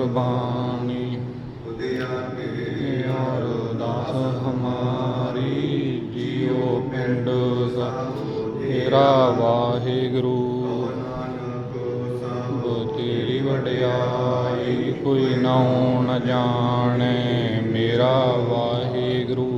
ਕੁਰਬਾਨੀ। ਹਮਾਰੀ ਜੀਓ ਪਿੰਡ ਤੇਰਾ ਵਾਹਿਗੁਰੂ ਤੇਰੀ ਵਡਿਆਈ ਕੋਈ ਨਾਉ ਨ ਮੇਰਾ ਵਾਹਿਗੁਰੂ।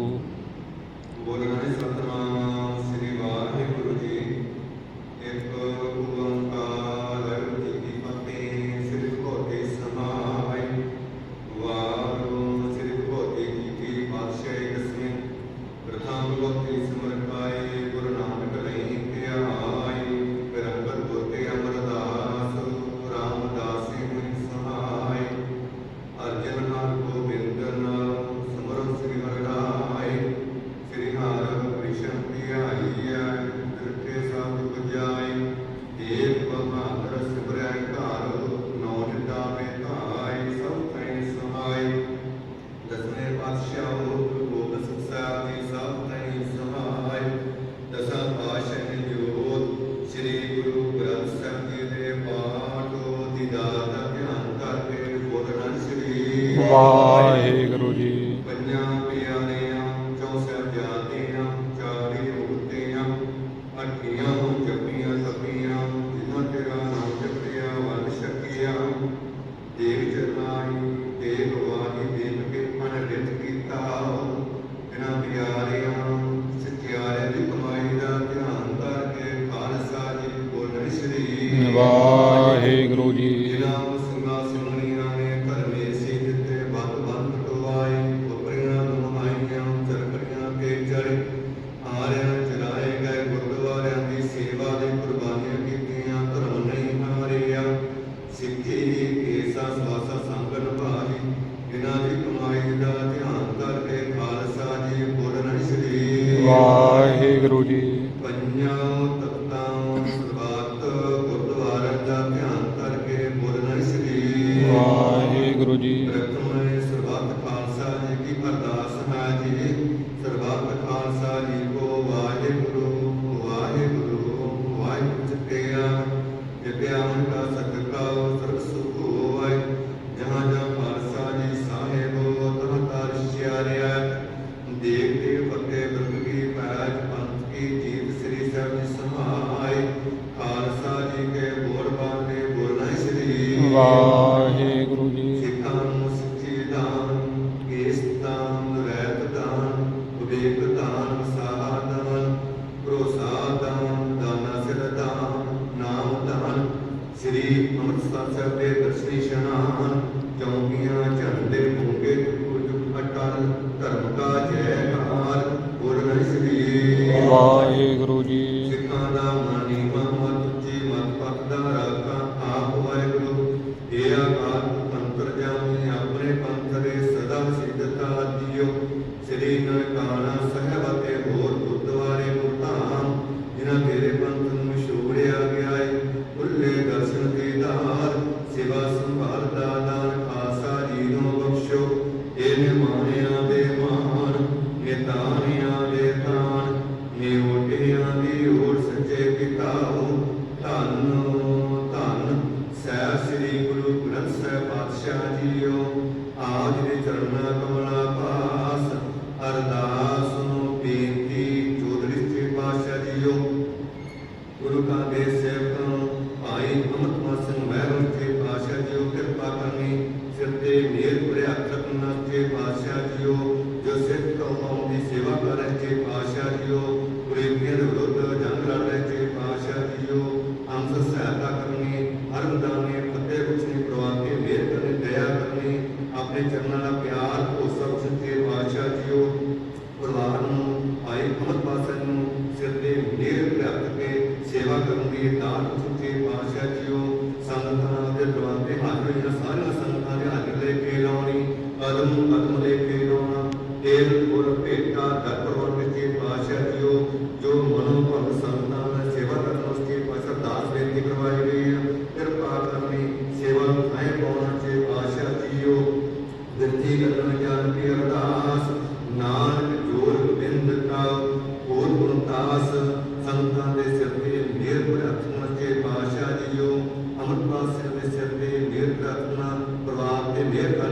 ਵਾਹਿਗੁਰੂ ਜੀ। ਪੰਜਾਂ ਤਖਤਾਂ ਸਰਬੱਤ ਬੋਲਣਾ ਸ੍ਰੀ ਵਾਹਿਗੁਰੂ ਜੀ। ਪ੍ਰਥਮੇ ਖਾਲਸਾ ਜੀ ਕੀ ਅਰਦਾਸ ਹੈ ਜੀ। ਸਰਬੱਤ ਖਾਲਸਾ ਜੀ ਵਾਹਿਗੁਰੂ ਜੀ। ਸਿੱਖਾਂ ਸਿੱਖੀ ਦਾਨ ਕੇਸਤਾਂ ਰਹਿਤ ਦਾਨ ਉਦੇਕ ਦਾਨ ਸਾਹਾ ਦਾਨ ਭਰੋਸਾ ਦਾਨ ਦਾਨਾ ਸਿਰ ਦਾਨ ਨਾਮ ਦਾਨ। ਸ੍ਰੀ ਅੰਮ੍ਰਿਤਸਰ ਸਾਹਿਬ ਦੇ ਦਰਸ਼ਨੀ ਸ਼ਨਾਨ ਚੌਂਕੀਆਂ ਚੜਦੇ ਹੋਗੇ ਕੁਝ ਅਟਲ ਧਰਮ ਕਾ ਜੈ ਕਾਰ ਗੁਰਨਾਮ ਸ੍ਰੀ ਵਾਹਿਗੁਰੂ ਜੀ। ਸਿੱਖਾਂ ਦਾ ਮਾਨੀ ਮਹਾਰਾਜ ਪਰਮ ਅਤਮ ਦੇ ਕੇਰੋਂ ਤੇਲ ਗੁਰ ਪੇਟਾ ਦਰਪਰਵਰ ਵਿਚੇ ਪਾਸ਼ਾ ਜਿਓ, ਜੋ ਮਨੋ ਭੰਗ ਸੰਤਾਂ ਦਾ ਸੇਵਾ ਕਰਨ ਉਸਕੇ ਪਾਸ਼ਾ ਦਾਸ ਬੇਨਤੀ ਕਰਵਾਈ ਗਈ ਹੈ ਕਿਰਪਾ ਕਰਨੀ ਸੇਵਾ ਨੂੰ ਥਾਏ ਪਾਉਣਾ ਚੇ ਪਾਸ਼ਾ ਜਿਓ। ਦਿੱਤੀ ਕਰਨ ਜਾਨ ਕੀ ਅਰਦਾਸ, ਨਾਨਕ ਜੋਰ ਬਿੰਦ ਕਾ ਹੋਰ ਗੁਣਤਾਸ ਸੰਤਾਂ ਦੇ ਸਿਰ ਤੇ ਮੇਰ ਪ੍ਰਾਰਥਨਾ ਚੇ ਪਾਸ਼ਾ ਜਿਓ, ਅਮਰ ਪਾਸੇ ਦੇ ਸਿਰ ਤੇ ਮੇਰ ਪ੍ਰਾਰਥਨਾ ਪ੍ਰਵਾਹ ਤੇ ਮੇਰ ਕਰ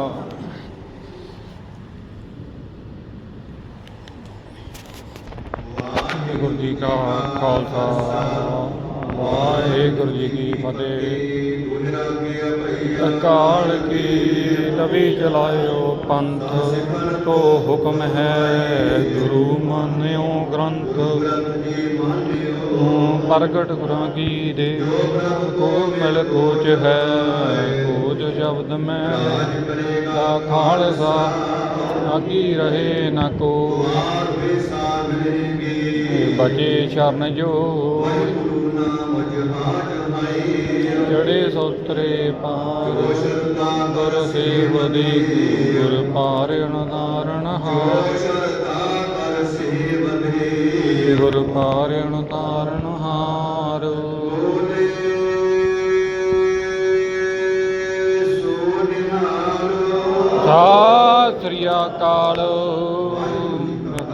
ਜੀ ਕਾ ਖਾਲਸਾ, ਵਾਹਿਗੁਰੂ ਜੀ ਕੀ ਫਤਿਹ। ਗੁਜਰਾ ਅਕਾਲ ਕੀ ਨਬੀ ਚਲਾਇਓ ਪੰਥ ਤੋ ਹੁਕਮ ਹੈ ਗੁਰੂ ਮੰਨਿਓ ਗ੍ਰੰਥ। ਪ੍ਰਗਟ ਗੁਰਾਂ ਕੀ ਦੇ, ਕੋ ਮਿਲ ਕੋਚ ਹੈ, ਕੋਚ ਸ਼ਬਦ ਮੈਂ। ਦਾ ਖਾਲਸਾ ਆਗੀ ਰਹੇ ਨਾ ਕੋ ਮਾਰ ਵੇ ਬਚੇ ਸ਼ਰਨ ਜੋ ਜੜੇ ਸੋਤਰੇ ਪਾਰ। ਸ਼ਰਤਾ ਗੁਰ ਸੇਵ ਦੀ ਗੁਰ ਪਾਰਣ ਤਾਰਣ ਹਾਰ। ਸ਼ਰਤਾ ਕਰ ਗੁਰ ਪਾਰਣ ਤਾਰਣ ਹਾਰ। ਬੋਲੇ ਸੋ ਸ੍ਰੀ ਅਕਾਲ।